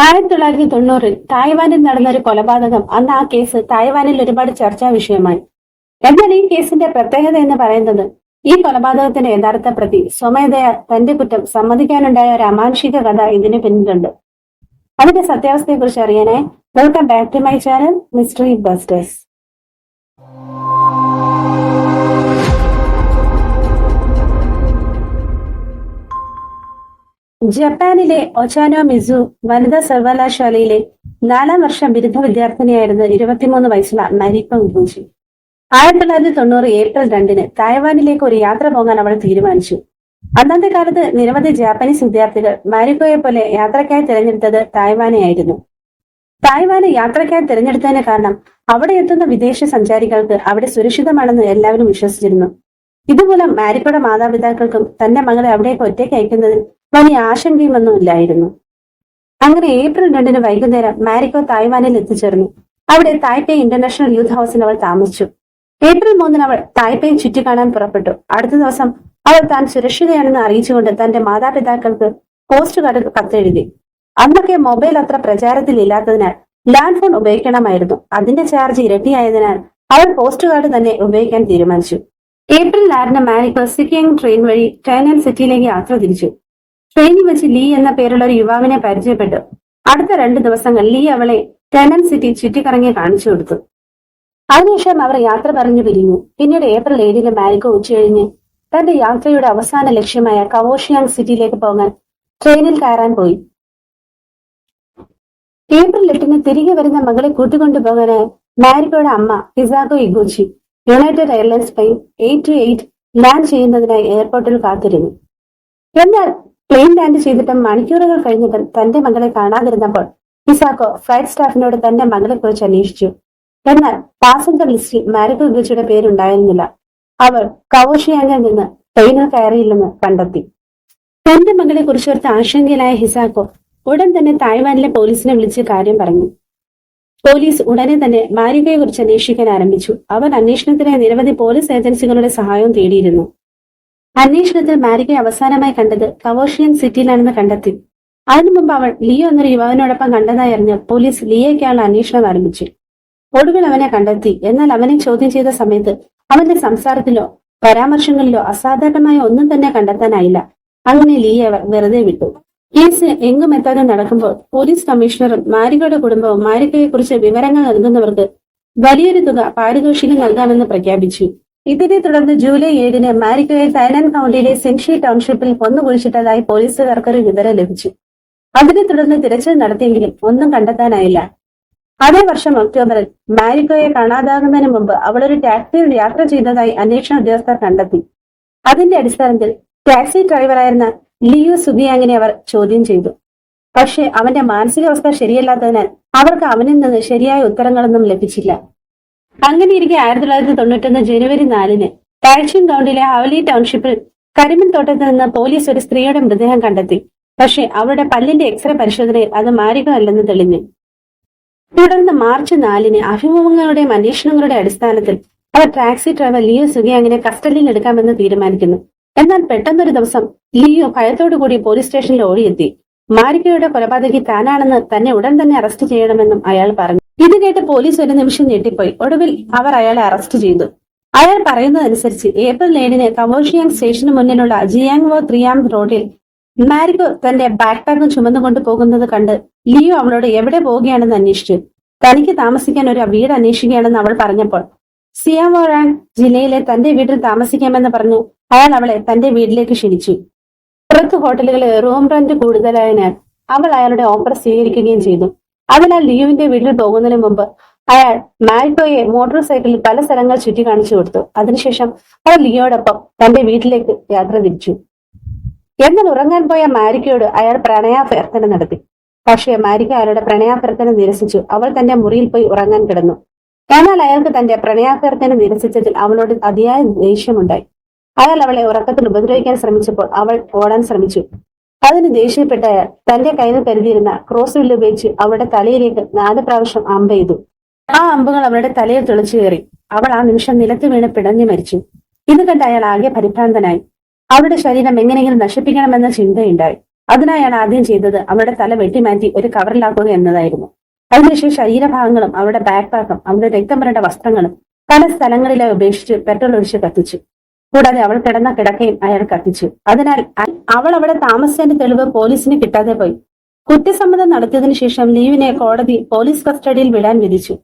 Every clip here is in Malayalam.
ആയിരത്തി തൊള്ളായിരത്തി തൊണ്ണൂറിൽ തായ്വാനിൽ നടന്ന ഒരു കൊലപാതകം അന്ന് ആ കേസ് തായ്വാനിൽ ഒരുപാട് ചർച്ചാ വിഷയമായി. എന്നാൽ ഈ കേസിന്റെ പ്രത്യേകത എന്ന് പറയുന്നത് ഈ കൊലപാതകത്തിന്റെ യഥാർത്ഥ പ്രതി സ്വമേധയ തന്റെ കുറ്റം സമ്മതിക്കാനുണ്ടായ ഒരു അമാനുഷിക കഥ ഇതിന് പിന്നിലുണ്ട്. അതിന്റെ സത്യാവസ്ഥയെക്കുറിച്ച് അറിയാനായി welcome back to my channel mystery busters. ജപ്പാനിലെ ഒച്ചാനോ മിസു വനിതാ സർവകലാശാലയിലെ നാലാം വർഷ ബിരുദ വിദ്യാർത്ഥിനിയായിരുന്ന ഇരുപത്തിമൂന്ന് വയസ്സുള്ള മരിപ്പ ഉബൂജി ആയിരത്തി തൊള്ളായിരത്തി തൊണ്ണൂറ് ഏപ്രിൽ രണ്ടിന് തായ്വാനിലേക്ക് ഒരു യാത്ര പോകാൻ അവൾ തീരുമാനിച്ചു. അന്നത്തെ കാലത്ത് നിരവധി ജാപ്പനീസ് വിദ്യാർത്ഥികൾ മാരിക്കോയെ പോലെ യാത്രക്കായി തിരഞ്ഞെടുത്തത് തായ്വാനെയായിരുന്നു. തായ്വാന് യാത്രക്കായി തിരഞ്ഞെടുത്തതിന് കാരണം അവിടെ എത്തുന്ന വിദേശ സഞ്ചാരികൾക്ക് അവിടെ സുരക്ഷിതമാണെന്ന് എല്ലാവരും വിശ്വസിച്ചിരുന്നു. ഇതുമൂലം മാരിക്കോയുടെ മാതാപിതാക്കൾക്കും തന്റെ മകളെ അവിടേക്ക് ഒറ്റയ്ക്ക് അയക്കുന്നതിൽ വലിയ ആശങ്കയുമൊന്നും ഇല്ലായിരുന്നു. അങ്ങനെ ഏപ്രിൽ രണ്ടിന് വൈകുന്നേരം മാരിക്കോ തായ്വാനിൽ എത്തിച്ചേർന്നു. അവിടെ തായ്പേ ഇന്റർനാഷണൽ യൂത്ത് ഹൗസിൽ അവൾ താമസിച്ചു. ഏപ്രിൽ മൂന്നിന് അവൾ തായ്പേയിൽ ചുറ്റിക്കാണാൻ പുറപ്പെട്ടു. അടുത്ത ദിവസം അവൾ താൻ സുരക്ഷിതയാണെന്ന് അറിയിച്ചുകൊണ്ട് തന്റെ മാതാപിതാക്കൾക്ക് പോസ്റ്റ് കാർഡ് കത്തെഴുതി. അന്നൊക്കെ മൊബൈൽ അത്ര പ്രചാരത്തിൽ ഇല്ലാത്തതിനാൽ ലാൻഡ് ഫോൺ ഉപയോഗിക്കണമായിരുന്നു. അതിന്റെ ചാർജ് ഇരട്ടിയായതിനാൽ അവൾ പോസ്റ്റ് കാർഡ് തന്നെ ഉപയോഗിക്കാൻ തീരുമാനിച്ചു. ഏപ്രിൽ ആറിന് മാനിക്കോ സിക്കിയങ് ട്രെയിൻ വഴി ചൈനൻ സിറ്റിയിലേക്ക് യാത്ര തിരിച്ചു. ട്രെയിനിൽ വെച്ച് ലീ എന്ന പേരുള്ള ഒരു യുവാവിനെ പരിചയപ്പെട്ടു. അടുത്ത രണ്ട് ദിവസങ്ങൾ ലീ അവളെ ടെനൻ സിറ്റി ചുറ്റിക്കറങ്ങി കാണിച്ചു കൊടുത്തു. അതിനുശേഷം അവർ യാത്ര പറഞ്ഞു പിരിഞ്ഞു. പിന്നീട് ഏപ്രിൽ ഏഴിന് മാരിക്കോ ഉച്ചകഴിഞ്ഞ് തന്റെ യാത്രയുടെ അവസാന ലക്ഷ്യമായ കവോഷിയാങ് സിറ്റിയിലേക്ക് പോകാൻ ട്രെയിനിൽ കയറാൻ പോയി. ഏപ്രിൽ എട്ടിന് തിരികെ വരുന്ന മകളെ കൂട്ടിക്കൊണ്ടുപോകാനായി മാരിക്കോയുടെ അമ്മ Isago Igochi United Airlines plane eight two eight land ചെയ്യുന്നതിനായി എയർപോർട്ടിൽ കാത്തിരുന്നു. എന്നാൽ പ്ലെയിൻ ലാൻഡ് ചെയ്തിട്ട് മണിക്കൂറുകൾ കഴിഞ്ഞിട്ടും തന്റെ മകളെ കാണാതിരുന്നപ്പോൾ ഇസാക്കോ ഫ്ലൈറ്റ് സ്റ്റാഫിനോട് തന്റെ മകളെ കുറിച്ച് അന്വേഷിച്ചു. എന്നാൽ പാസഞ്ചർ ലിസ്റ്റിൽ മാരിക്കോ ഇഗോച്ചിയുടെ പേരുണ്ടായിരുന്നില്ല. അവൾ കവോഷിയാങ്ങിൽ നിന്ന് ട്രെയിനിൽ കയറിയില്ലെന്ന് കണ്ടെത്തി. തന്റെ മകളെ കുറിച്ചോർത്ത് ആശങ്കയിലായ ഹിസാക്കോ ഉടൻ തന്നെ തായ്വാനിലെ പോലീസിനെ വിളിച്ച് കാര്യം പറഞ്ഞു. പോലീസ് ഉടനെ തന്നെ മാരികയെ കുറിച്ച് അന്വേഷിക്കാൻ ആരംഭിച്ചു. അവർ അന്വേഷണത്തിനായി നിരവധി പോലീസ് ഏജൻസികളുടെ സഹായവും തേടിയിരുന്നു. അന്വേഷണത്തിൽ മാരികയെ അവസാനമായി കണ്ടത് കവോഷിയൻ സിറ്റിയിലാണെന്ന് കണ്ടെത്തി. അതിനു മുമ്പ് അവൾ ലിയോ എന്നൊരു യുവാവിനോടൊപ്പം കണ്ടതായി അറിഞ്ഞ് പോലീസ് ലിയോയ്ക്കായുള്ള അന്വേഷണം ആരംഭിച്ചു. ഒടുവിൽ അവനെ കണ്ടെത്തി. എന്നാൽ അവനെ ചോദ്യം ചെയ്ത സമയത്ത് അവന്റെ സംസാരത്തിലോ പരാമർശങ്ങളിലോ അസാധാരണമായ ഒന്നും തന്നെ കണ്ടെത്താനായില്ല. അങ്ങനെ ലിയെ അവർ വെറുതെ വിട്ടു. കേസ് എങ്ങും എത്താതെ നടക്കുമ്പോൾ പോലീസ് കമ്മീഷണറും മാരികയുടെ കുടുംബവും മാരികയെ കുറിച്ച് വിവരങ്ങൾ നൽകുന്നവർക്ക് വലിയൊരു തുക പാരിതോഷികം നൽകാമെന്ന് പ്രഖ്യാപിച്ചു. ഇതിനെ തുടർന്ന് ജൂലൈ ഏഴിന് മാരിക്കോയിൽ തൈനാൻ കൌണ്ടിയിലെ സെൻഷി ടൗൺഷിപ്പിൽ പോലീസുകാർക്ക് പോലീസുകാർക്കൊരു വിവരം ലഭിച്ചു. അതിനെ തുടർന്ന് തിരച്ചിൽ നടത്തിയെങ്കിലും ഒന്നും കണ്ടെത്താനായില്ല. അതേ വർഷം ഒക്ടോബറിൽ മാരിക്കോയെ കാണാതാകുന്നതിന് മുമ്പ് അവൾ ഒരു ടാക്സിയിൽ യാത്ര ചെയ്തതായി അന്വേഷണ ഉദ്യോഗസ്ഥർ കണ്ടെത്തി. അതിന്റെ അടിസ്ഥാനത്തിൽ ടാക്സി ഡ്രൈവറായിരുന്ന ലിയു സുബിയാങ്ങിനെ അവർ ചോദ്യം ചെയ്തു. പക്ഷേ അവന്റെ മാനസികാവസ്ഥ ശരിയല്ലാത്തതിനാൽ അവർക്ക് അവനിൽ നിന്ന് ശരിയായ ഉത്തരങ്ങളൊന്നും ലഭിച്ചില്ല. അങ്ങനെയിരിക്കെ ആയിരത്തി തൊള്ളായിരത്തി തൊണ്ണൂറ്റൊന്ന് ജനുവരി നാലിന് ടാക്ഷിൻ കൗണ്ടിലെ ഹവലി ടൗൺഷിപ്പിൽ കരിമിൻ തോട്ടത്തിൽ നിന്ന് പോലീസ് ഒരു സ്ത്രീയുടെ മൃതദേഹം കണ്ടെത്തി. പക്ഷേ അവരുടെ പല്ലിന്റെ എക്സ്റേ പരിശോധനയിൽ അത് മാരിക അല്ലെന്ന് തെളിഞ്ഞു. തുടർന്ന് മാർച്ച് നാലിന് അഭിമുഖങ്ങളുടെയും അന്വേഷണങ്ങളുടെ അടിസ്ഥാനത്തിൽ അവർ ടാക്സി ഡ്രൈവർ ലിയോ സുഗിയാങ്ങിനെ കസ്റ്റഡിയിൽ എടുക്കാമെന്ന് തീരുമാനിക്കുന്നു. എന്നാൽ പെട്ടെന്നൊരു ദിവസം ലിയോ ഭയത്തോടുകൂടി പോലീസ് സ്റ്റേഷനിൽ ഓടിയെത്തി. മാരികയുടെ കൊലപാതകി താനാണെന്ന് തന്നെ ഉടൻ തന്നെ അറസ്റ്റ് ചെയ്യണമെന്നും അയാൾ പറഞ്ഞു. ഇത് കേട്ട് പോലീസ് ഒരു നിമിഷം ഞെട്ടിപ്പോയി. ഒടുവിൽ അവർ അയാളെ അറസ്റ്റ് ചെയ്തു. അയാൾ പറയുന്നതനുസരിച്ച് ഏപ്രിൽ ഏഴിന് കവോഷിയാങ് സ്റ്റേഷന് മുന്നിലുള്ള ജിയാങ് വോ ത്രിയാങ് റോഡിൽ മാരിഗോ തന്റെ ബാക്ക് പാക്ക് ചുമന്നുകൊണ്ട് പോകുന്നത് കണ്ട് ലിയോ അവളോട് എവിടെ പോവുകയാണെന്ന് അന്വേഷിച്ചു. തനിക്ക് താമസിക്കാൻ ഒരു വീട് അന്വേഷിക്കുകയാണെന്ന് അവൾ പറഞ്ഞപ്പോൾ സിയാമോറാങ് ജില്ലയിലെ തന്റെ വീട്ടിൽ താമസിക്കാമെന്ന് പറഞ്ഞു അയാൾ അവളെ തന്റെ വീട്ടിലേക്ക് ക്ഷണിച്ചു. പുറത്ത് ഹോട്ടലുകളിൽ റൂം റെന്റ് കൂടുതലായതിനാൽ അവൾ അയാളുടെ ഓഫർ സ്വീകരിക്കുകയും ചെയ്തു. അതിനാൽ ലിയുവിന്റെ വീട്ടിൽ പോകുന്നതിന് മുമ്പ് അയാൾ മാൽട്ടോയെ മോട്ടോർ സൈക്കിളിൽ പല സ്ഥലങ്ങൾ ചുറ്റി കാണിച്ചു കൊടുത്തു. അതിനുശേഷം അവർ ലിയോടൊപ്പം തന്റെ വീട്ടിലേക്ക് യാത്ര തിരിച്ചു. എന്നാൽ ഉറങ്ങാൻ പോയ മാരിക്കയോട് അയാൾ പ്രണയാഭ്യർത്ഥന നടത്തി. പക്ഷേ മാരിക്ക അയാളുടെ പ്രണയാഭ്യർത്ഥന നിരസിച്ചു. അവൾ തന്റെ മുറിയിൽ പോയി ഉറങ്ങാൻ കിടന്നു. എന്നാൽ അയാൾക്ക് തന്റെ പ്രണയാഭ്യർത്ഥന നിരസിച്ചതിൽ അവളോട് അതിയായ ദേഷ്യമുണ്ടായി. അയാൾ അവളെ ഉറക്കത്തിൽ ഉപദ്രവിക്കാൻ ശ്രമിച്ചപ്പോൾ അവൾ ഓടാൻ ശ്രമിച്ചു. അതിന് ദേഷ്യപ്പെട്ട അയാൾ തന്റെ കയ്യിൽ കരുതിയിരുന്ന ക്രോസ് വില്ല് ഉപയോഗിച്ച് അവളുടെ തലയിലേക്ക് നാല് പ്രാവശ്യം അമ്പ ചെയ്തു. ആ അമ്പുകൾ അവളുടെ തലയിൽ തുളച്ചു കയറി. അവൾ ആ നിമിഷം നിലത്ത് വീണ് പിടഞ്ഞു മരിച്ചു. ഇത് കണ്ട് അയാൾ ആകെ പരിഭ്രാന്തനായി. അവളുടെ ശരീരം എങ്ങനെയെങ്കിലും നശിപ്പിക്കണമെന്ന ചിന്തയുണ്ടായി. അതിനായാണ് ആദ്യം ചെയ്തത് അവളുടെ തല വെട്ടിമാറ്റി ഒരു കവറിലാക്കുക എന്നതായിരുന്നു. അതിനുശേഷം ശരീരഭാഗങ്ങളും അവളുടെ ബാക്ക് പാക്കും അവളുടെ രക്തം വരേണ്ട വസ്ത്രങ്ങളും പല സ്ഥലങ്ങളിലായി ഉപേക്ഷിച്ച് പെട്രോൾ ഒഴിച്ച് കത്തിച്ചു. കൂടാതെ അവൾ കിടന്ന കിടക്കയും അയാൾ കത്തിച്ചു. അതിനാൽ അവൾ അവിടെ താമസിച്ചതിന്റെ തെളിവ് പോലീസിന് കിട്ടാതെ പോയി. കുറ്റസമ്മതം നടത്തിയതിനു ശേഷം ലീവിനെ കോടതി പോലീസ് കസ്റ്റഡിയിൽ വിടാൻ വിധിച്ചു.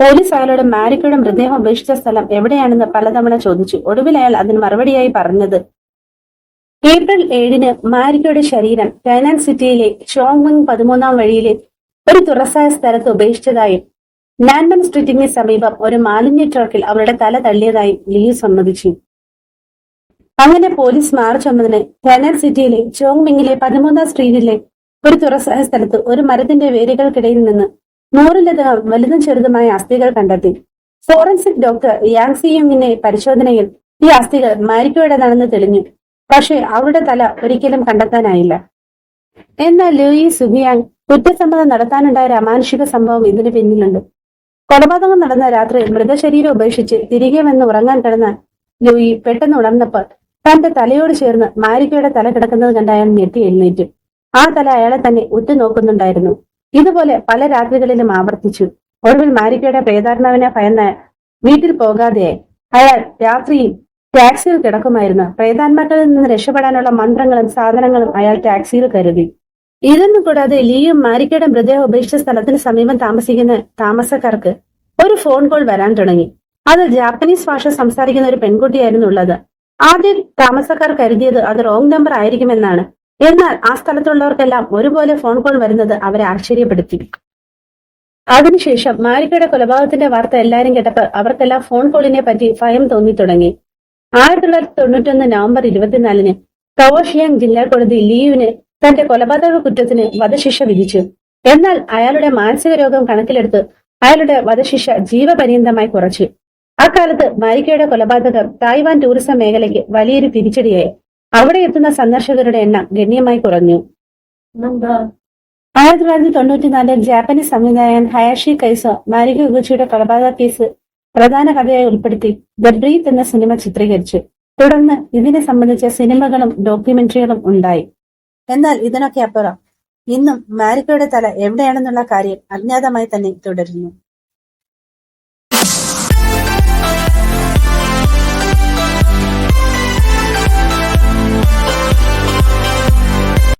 പോലീസ് അയാളോട് മാരിക്കയുടെ മൃതദേഹം ഉപേക്ഷിച്ച സ്ഥലം എവിടെയാണെന്ന് പലതവണ ചോദിച്ചു. ഒടുവിൽ അയാൾ അതിന് മറുപടിയായി പറഞ്ഞത് ഏപ്രിൽ ഏഴിന് മാരിക്കയുടെ ശരീരം ടൈനാൻ സിറ്റിയിലെ ഷോങ്മിങ് പതിമൂന്നാം വഴിയിലെ ഒരു തുറസായ സ്ഥലത്ത് ഉപേക്ഷിച്ചതായും നാൻമൻ സ്ട്രീറ്റിന് സമീപം ഒരു മാലിന്യ ട്രക്കിൽ അവരുടെ തല തള്ളിയതായും ലീവ് സമ്മതിച്ചു. അങ്ങനെ പോലീസ് മാർച്ച് ഒമ്പതിന് കാനൽ സിറ്റിയിലെ ചോങ്മിങ്ങിലെ പതിമൂന്നാം സ്ട്രീറ്റിലെ ഒരു തുറസായ സ്ഥലത്ത് ഒരു മരത്തിന്റെ വേരുകൾക്കിടയിൽ നിന്ന് നൂറിലധികം വലുതും ചെറുതുമായ അസ്ഥികൾ കണ്ടെത്തി. ഫോറൻസിക് ഡോക്ടർ യാങ് സിയുങ്ങിന്റെ പരിശോധനയിൽ ഈ അസ്ഥികൾ മാരിക്കോയുടേതാണെന്ന് തെളിഞ്ഞു. പക്ഷേ അവരുടെ തല ഒരിക്കലും കണ്ടെത്താനായില്ല. എന്നാൽ ലൂയി സുഖിയാങ് കുറ്റസമ്മതം നടത്താനുണ്ടായ ഒരു അമാനുഷിക സംഭവം ഇതിന് പിന്നിലുണ്ട്. കൊലപാതകം നടന്ന രാത്രി മൃതശരീരം ഉപേക്ഷിച്ച് തിരികെ വന്ന് ഉറങ്ങാൻ കിടന്ന ലൂയി പെട്ടെന്ന് ഉണർന്നപ്പോൾ തന്റെ തലയോട് ചേർന്ന് മാരിക്കയുടെ തല കിടക്കുന്നത് കണ്ട് അയാൾ ഞെട്ടി എഴുന്നേറ്റു. ആ തല അയാളെ തന്നെ ഉറ്റുനോക്കുന്നുണ്ടായിരുന്നു. ഇതുപോലെ പല രാത്രികളിലും ആവർത്തിച്ചു. ഒടുവിൽ മാരിക്കയുടെ പ്രേതാത്മാവിനെ ഭയന്ന വീട്ടിൽ പോകാതെ അയാൾ രാത്രിയിൽ ടാക്സിയിൽ കിടക്കുമായിരുന്നു. പ്രേതാത്മാക്കളിൽ നിന്ന് രക്ഷപ്പെടാനുള്ള മന്ത്രങ്ങളും സാധനങ്ങളും അയാൾ ടാക്സിയിൽ കരുതി. ഇതൊന്നും കൂടാതെ ലീയും മാരിക്കയുടെ മൃതദേഹം ഉപേക്ഷിച്ച സ്ഥലത്തിന് സമീപം താമസിക്കുന്ന താമസക്കാർക്ക് ഒരു ഫോൺ കോൾ വരാൻ തുടങ്ങി. അത് ജാപ്പനീസ് ഭാഷ സംസാരിക്കുന്ന ഒരു പെൺകുട്ടിയായിരുന്നു ഉള്ളത്. ആദ്യം താമസക്കാർ കരുതിയത് അത് റോങ് നമ്പർ ആയിരിക്കുമെന്നാണ്. എന്നാൽ ആ സ്ഥലത്തുള്ളവർക്കെല്ലാം ഒരുപോലെ ഫോൺ കോൾ വരുന്നത് അവരെ ആശ്ചര്യപ്പെടുത്തി. അതിനുശേഷം മാരിക്കയുടെ കൊലപാതകത്തിന്റെ വാർത്ത എല്ലാരും കേട്ടപ്പോൾ അവർക്കെല്ലാം ഫോൺ കോളിനെ പറ്റി ഭയം തോന്നി തുടങ്ങി. ആയിരത്തി തൊള്ളായിരത്തി തൊണ്ണൂറ്റൊന്ന് നവംബർ ഇരുപത്തിനാലിന് കവോഷിയാങ് ജില്ലാ കോടതി ലീവിന് തന്റെ കൊലപാതക കുറ്റത്തിന് വധശിക്ഷ വിധിച്ചു. എന്നാൽ അയാളുടെ മാനസിക രോഗം കണക്കിലെടുത്ത് അയാളുടെ വധശിക്ഷ ജീവപര്യന്തമായി കുറച്ചു. അക്കാലത്ത് മാരിക്കയുടെ കൊലപാതകം തായ്വാൻ ടൂറിസം മേഖലയ്ക്ക് വലിയൊരു തിരിച്ചടിയായി. അവിടെ എത്തുന്ന സന്ദർശകരുടെ എണ്ണം ഗണ്യമായി കുറഞ്ഞു. ആയിരത്തി തൊള്ളായിരത്തി തൊണ്ണൂറ്റിനാലിൽ ജാപ്പനീസ് സംവിധായകൻ ഹയാഷി കൈസോ മാരിക ഉഗുച്ചിയുടെ കൊലപാതക കേസ് പ്രധാന കഥയായി ഉൾപ്പെടുത്തി ദ ബ്രീത്ത് എന്ന സിനിമ ചിത്രീകരിച്ചു. തുടർന്ന് ഇതിനെ സംബന്ധിച്ച സിനിമകളും ഡോക്യുമെന്ററികളും ഉണ്ടായി. എന്നാൽ ഇതിനൊക്കെ അപ്പുറം. ഇന്നും മാരിക്കയുടെ തല എവിടെയാണെന്നുള്ള കാര്യം അജ്ഞാതമായി തന്നെ തുടരുന്നു.